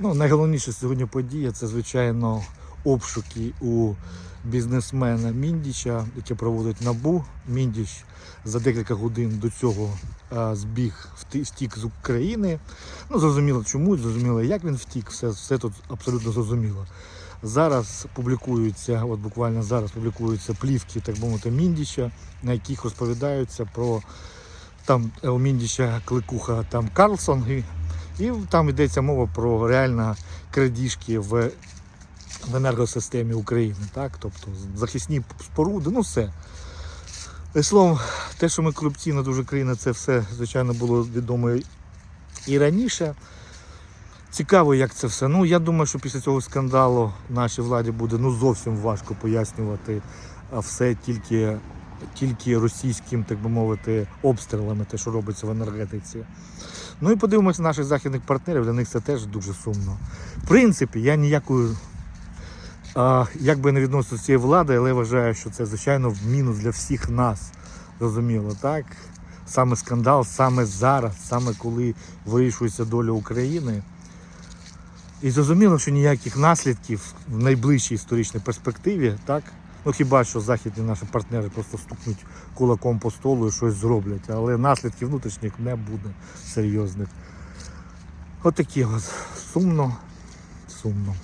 Ну, найголовніше сьогодні подія це, звичайно, обшуки у бізнесмена Міндіча, яке проводить набу. Міндіч за декілька годин до цього а, збіг втік з України. Ну, зрозуміло чому, зрозуміло, як він втік, все, все тут абсолютно зрозуміло. Зараз публікуються, от буквально зараз публікуються плівки, так би мовити, Міндіча, на яких розповідаються про там е, у Міндіча кликуха там Карлсон, і там йдеться мова про реально крадіжки в, в енергосистемі України, так? тобто захисні споруди, ну все. І Словом, те, що ми корупційна дуже країна, це все, звичайно, було відомо і раніше. Цікаво, як це все. Ну, я думаю, що після цього скандалу нашій владі буде ну, зовсім важко пояснювати все тільки, тільки російським, так би мовити, обстрілами, те, що робиться в енергетиці. Ну і подивимося наших західних партнерів, для них це теж дуже сумно. В принципі, я ніякою, а, як би не відносився до цієї влади, але вважаю, що це, звичайно, мінус для всіх нас. Зрозуміло, так? Саме скандал, саме зараз, саме коли вирішується доля України. І зрозуміло, що ніяких наслідків в найближчій історичній перспективі, так? Ну хіба що західні наші партнери просто стукнуть кулаком по столу і щось зроблять, але наслідків внутрішніх не буде серйозних. От такі от сумно, сумно.